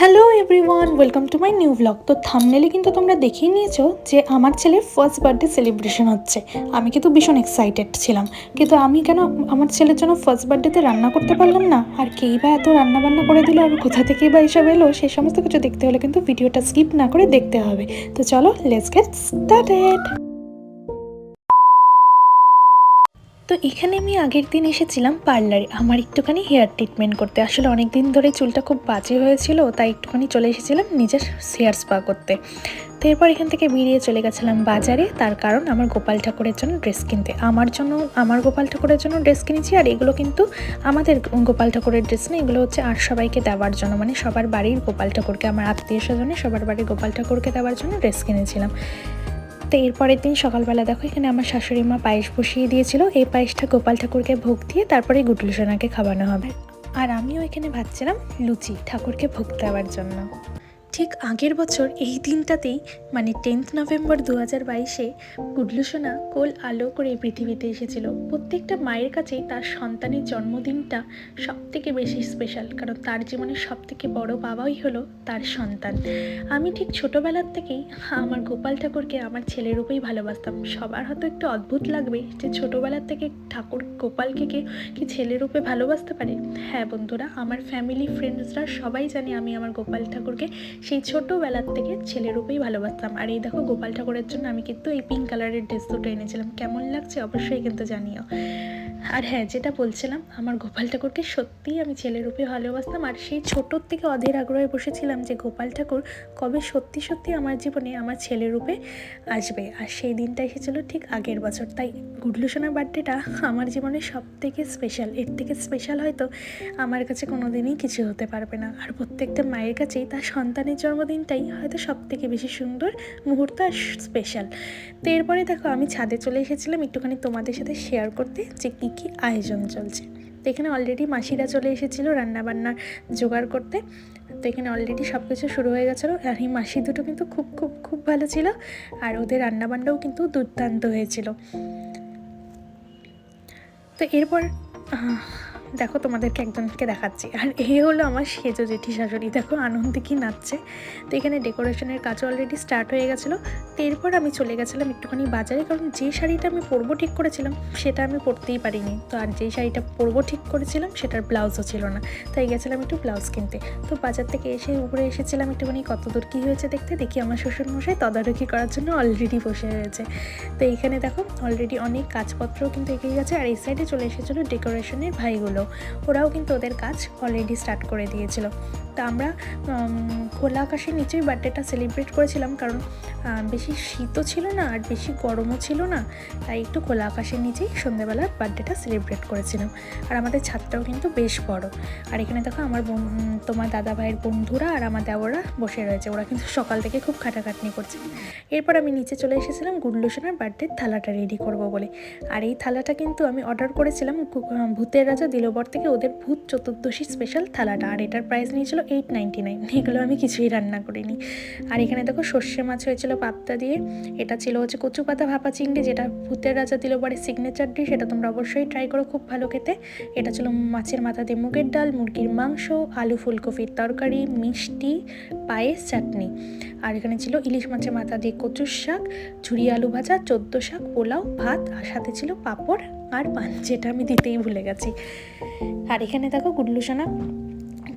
Hello everyone welcome to my new blog তো থামনেলে কিন্তু তোমরা দেখেই নিয়েছো যে আমার ছেলের ফার্স্ট বার্থডে সেলিব্রেশন হচ্ছে। আমি কিন্তু ভীষণ এক্সাইটেড ছিলাম। কিন্তু আমি কেন আমার ছেলের জন্য ফার্স্ট বার্থডেতে রান্না করতে পারলাম না? আর কেই বা এত রান্না বান্না করে দিল? আর কোথা থেকেই বা এসব এলো? সেই সমস্ত কিছু দেখতে হলে কিন্তু ভিডিওটা স্কিপ না করে দেখতে হবে। তো চলো লেটস গেট স্টার্টেড তো এখানে আমি আগের দিন এসেছিলাম পার্লারে আমার একটুখানি হেয়ার ট্রিটমেন্ট করতে। আসলে অনেক দিন ধরে চুলটা খুব বাজে হয়েছিল, তাই একটুখানি চলে এসেছিলাম নিজের হেয়ার স্পা করতে। তো এরপর এখান থেকে বেরিয়ে চলে গেছিলাম বাজারে, তার কারণ আমার গোপাল ঠাকুরের জন্য ড্রেস কিনতে। আমার জন্য, আমার গোপাল ঠাকুরের জন্য ড্রেস কিনেছি, আর এগুলো কিন্তু আমাদের গোপাল ঠাকুরের ড্রেস না, এগুলো হচ্ছে আর সবাইকে দেওয়ার জন্য মানে সবার বাড়ির গোপাল ঠাকুরকে, আমার আত্মীয় স্বজনে সবার বাড়ির গোপাল ঠাকুরকে দেওয়ার জন্য ড্রেস কিনেছিলাম। তো এরপরের দিন সকালবেলা দেখো এখানে আমার শাশুড়ি মা পায়েস বসিয়ে দিয়েছিল। এই পায়েসটা গোপাল ঠাকুরকে ভোগ দিয়ে তারপরে গুটলু সোনাকে খাওয়ানো হবে। আর আমিও এখানে ভাবছিলাম লুচি ঠাকুরকে ভোগ দেওয়ার জন্য। ঠিক আগের বছর এই দিনটাতেই মানে টেন্থ নভেম্বর দু হাজার বাইশে গুডলু সোনা কোল আলো করে পৃথিবীতে এসেছিল। প্রত্যেকটা মায়ের কাছেই তার সন্তানের জন্মদিনটা সব থেকে বেশি স্পেশাল কারণ তার জীবনের সব থেকে বড় বাবাই হলো তার সন্তান। আমি ঠিক ছোটোবেলার থেকেই, আমার গোপাল ঠাকুরকে আমার ছেলের রূপেই ভালোবাসতাম। সবার হয়তো একটু অদ্ভুত লাগবে যে ছোটোবেলার থেকে ঠাকুর গোপালকে কে, কি ছেলের রূপে ভালোবাসতে পারে। হ্যাঁ বন্ধুরা, আমার ফ্যামিলি ফ্রেন্ডসরা সবাই জানে আমি আমার গোপাল ঠাকুরকে সেই ছোটোবেলার থেকে ছেলে রূপেই ভালোবাসতাম। আর এই দেখো গোপাল ঠাকুরের জন্য আমি কিন্তু এই পিঙ্ক কালারের ড্রেস দুটো এনেছিলাম। কেমন লাগছে অবশ্যই কিন্তু জানিও। আর হ্যাঁ যেটা বলছিলাম, আমার গোপাল ঠাকুরকে সত্যিই আমি ছেলে রূপে ভালোবাসতাম। আর সেই ছোটোর থেকে অধীর আগ্রহে বসেছিলাম যে গোপাল ঠাকুর কবে সত্যি সত্যি আমার জীবনে আমার ছেলে রূপে আসবে। আর সেই দিনটা এসেছিল ঠিক আগের বছর। তাই গুডলু সোনার বার্থডেটা আমার জীবনে সব থেকে স্পেশাল এর থেকে স্পেশাল হয়তো আমার কাছে কোনো দিনই কিছু হতে পারবে না। আর প্রত্যেকটা মায়ের কাছেই তার সন্তানের জন্মদিনটাই হয়তো সব থেকে বেশি সুন্দর মুহূর্ত আর স্পেশাল তো এরপরে দেখো, আমি ছাদে চলে এসেছিলাম একটুখানি তোমাদের সাথে শেয়ার করতে যে কী কী আয়োজন চলছে। তো এখানে অলরেডি মাসিরা চলে এসেছিল রান্নাবান্নার জোগাড় করতে। তো এখানে অলরেডি সব কিছু শুরু হয়ে গেছিল। আর এই মাসি দুটো কিন্তু খুব খুব খুব ভালো ছিল। আর ওদের রান্নাবান্নাও কিন্তু দুর্দান্ত হয়েছিল। তো এরপর দেখো তোমাদেরকে একজনকে দেখাচ্ছি। আর এ হলো আমার সেজো জেঠি শাশুড়ি। দেখো আনন্দে কি নাচছে। তো এখানে ডেকোরেশনের কাজও অলরেডি স্টার্ট হয়ে গেছিল। তো এরপর আমি চলে গেছিলাম একটুখানি বাজারে, কারণ যে শাড়িটা আমি পরবো ঠিক করেছিলাম, সেটা আমি পরতেই পারিনি। তো আর যে শাড়িটা পরবো ঠিক করেছিলাম, সেটার ব্লাউজও ছিল না। তাই গেছিলাম একটু ব্লাউজ কিনতে। তো বাজার থেকে এসে উপরে এসেছিলাম একটুখানি কত দূর কী হয়েছে দেখতে। দেখি আমার শ্বশুরমশাই তদারকি করার জন্য অলরেডি বসে রয়েছে। তো এইখানে দেখো অলরেডি অনেক কাজপত্রও কিন্তু এগিয়ে গেছে। আর এই সাইডে চলে এসেছিল ডেকোরেশনের ভাইগুলো। ওরাও কিন্তু ওদের কাজ অলরেডি স্টার্ট করে দিয়েছিল। তা আমরা খোলা আকাশের নিচেই বার্থডেটা সেলিব্রেট করেছিলাম কারণ বেশি শীতও ছিল না আর বেশি গরমও ছিল না, তাই একটু খোলা আকাশের নিচেই সন্ধ্যেবেলার বার্থডেটা সেলিব্রেট করেছিলাম। আর আমাদের ছাদটাও কিন্তু বেশ বড়। আর এখানে দেখো আমার বোন তোমার দাদা ভাইয়ের বন্ধুরা আর আমার দেওয়ারা বসে রয়েছে। ওরা কিন্তু সকাল থেকে খুব খাটাখাটনি করছে। এরপর আমি নিচে চলে এসেছিলাম গুডলুসনের বার্থডের থালাটা রেডি করব বলে। আর এই থালাটা কিন্তু আমি অর্ডার করেছিলাম ভূতের রাজা দিলবর থেকে ওদের ভূত চতুর্দশী স্পেশাল থালাটা। আর এটার প্রাইস নিয়েছিল এইট নাইনটি নাইন এগুলো আমি কিছুই রান্না করিনি। আর এখানে দেখো সর্ষে মাছ হয়েছিল পাপ্তা দিয়ে, এটা ছিল হচ্ছে কচু পাতা ভাপা চিংড়ি, যেটা ভূতের রাজা দিলবরের সিগনেচার ডিশ এটা তোমরা অবশ্যই ট্রাই করো খুব ভালো খেতে। এটা ছিল মাছের মাথা দিয়ে মুগের ডাল, মুরগির মাংস, আলু ফুলকপির তরকারি, মিষ্টি, পায়েস, চাটনি। আর এখানে ছিল ইলিশ মাছের মাথা দিয়ে কচুর শাক, ঝুরি আলু ভাজা, চোদ্দ শাক, পোলাও, ভাত, আর সাথে ছিল পাঁপড় আর পান, যেটা আমি দিতেই ভুলে গেছি। আর এখানে দেখো গুডলু সোনা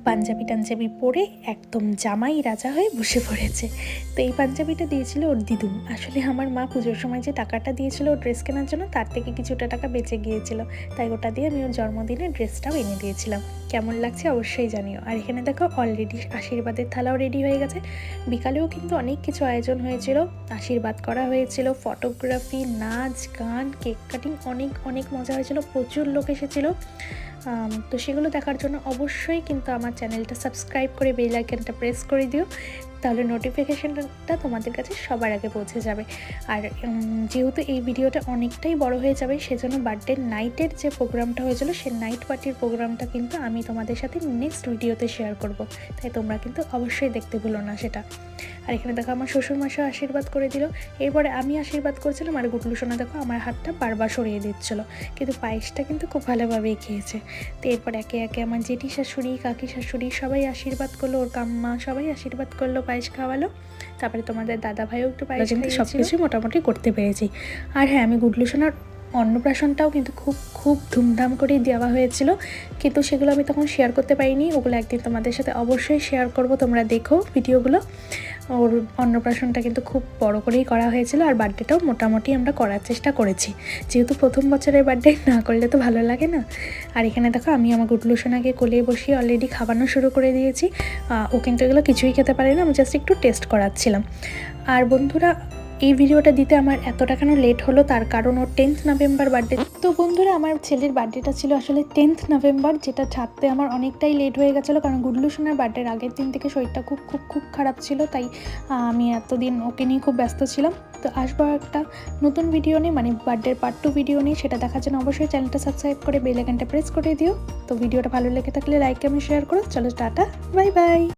পাঞ্জাবি টাঞ্জাবি পরে একদম জামাই রাজা হয়ে বসে পড়েছে। তো এই পাঞ্জাবিটা দিয়েছিল ওর দিদুন আসলে আমার মা পুজোর সময় যে টাকাটা দিয়েছিল ওর ড্রেস কেনার জন্য, তার থেকে কিছুটা টাকা বেঁচে গিয়েছিল। তাই ওটা দিয়ে আমি ওর জন্মদিনে ড্রেসটাও এনে দিয়েছিলাম। কেমন লাগছে অবশ্যই জানিও। আর এখানে দেখো অলরেডি আশীর্বাদের থালাও রেডি হয়ে গেছে। বিকালেও কিন্তু অনেক কিছু আয়োজন হয়েছিল। আশীর্বাদ করা হয়েছিল ফটোগ্রাফি নাচ, গান কেক কাটিং অনেক অনেক মজা হয়েছিল। প্রচুর লোক এসেছিল। তো সেগুলো দেখার জন্য অবশ্যই কিন্তু আমার চ্যানেলটা সাবস্ক্রাইব করে বেল আইকনটা প্রেস করে দিও। তাহলে নোটিফিকেশানটা তোমাদের কাছে সবার আগে পৌঁছে যাবে। আর যেহেতু এই ভিডিওটা অনেকটাই বড় হয়ে যাবে, সেজন্য বার্থডে নাইটের যে প্রোগ্রামটা হয়েছিল সেই নাইট পার্টির প্রোগ্রামটা কিন্তু আমি তোমাদের সাথে নেক্সট ভিডিওতে শেয়ার করব। তাই তোমরা কিন্তু অবশ্যই দেখতে ভুলো না সেটা। আর এখানে দেখো, আমার শ্বশুরমশাই আশীর্বাদ করে দিল। এরপরে আমি আশীর্বাদ করছিলাম, আর গুটলু সোনা দেখো, আমার হাতটা বারবার সরিয়ে দিচ্ছিল। কিন্তু পায়েসটা কিন্তু খুব ভালোভাবেই খেয়েছে। তো এরপর একে একে আমার জেঠি শাশুড়ি, কাকি শাশুড়ি সবাই আশীর্বাদ করল, ওর কাম্মা সবাই আশীর্বাদ করল পায়েস খাওয়ালো। তারপরে তোমাদের দাদা ভাইও একটু পায়েস কিন্তু সব কিছুই মোটামুটি করতে পেরেছি। আর হ্যাঁ আমি গুডলু সোনার অন্নপ্রাশনটাও কিন্তু খুব খুব ধুমধাম করেই দেওয়া হয়েছিল। কিন্তু সেগুলো আমি তখন শেয়ার করতে পারিনি। ওগুলো একদিন তোমাদের সাথে অবশ্যই শেয়ার করব। তোমরা দেখো ভিডিওগুলো। ওর অন্নপ্রাশনটা কিন্তু খুব বড় করেই করা হয়েছিল আর বার্থডেটাও মোটামুটি আমরা করার চেষ্টা করেছি। যেহেতু প্রথম বছরের বার্থডে, না করলে তো ভালো লাগে না। আর এখানে দেখো, আমি আমার গুটলু সোনাকে কোলে বসিয়ে অলরেডি খাওয়ানো শুরু করে দিয়েছি। ও কিন্তু এগুলো কিছুই খেতে পারে না, আমি জাস্ট একটু টেস্ট করাচ্ছিলাম। আর বন্ধুরা এই ভিডিওটা দিতে আমার এতটা কেন লেট হলো? তার কারণ ওর টেন্থ নভেম্বর বার্থডে তো বন্ধুরা, আমার ছেলের বার্থডেটা ছিল আসলে টেন্থ নভেম্বর যেটা ছাড়তে আমার অনেকটাই লেট হয়ে গেছিল, কারণ গুডলু সোনার বার্থডের আগের দিন থেকে শরীরটা খুব খুব খুব খারাপ ছিল, তাই আমি এতদিন ওকে নিয়ে খুব ব্যস্ত ছিলাম। তো আসব একটা নতুন ভিডিও নিয়ে মানে বার্থডের পার্ট টু ভিডিও নিয়ে, সেটা দেখার জন্য অবশ্যই চ্যানেলটা সাবস্ক্রাইব করে বেল আইকনটা প্রেস করে দিও। তো ভিডিওটা ভালো লেগে থাকলে লাইক এবং শেয়ার করো। চলো টাটা বাই বাই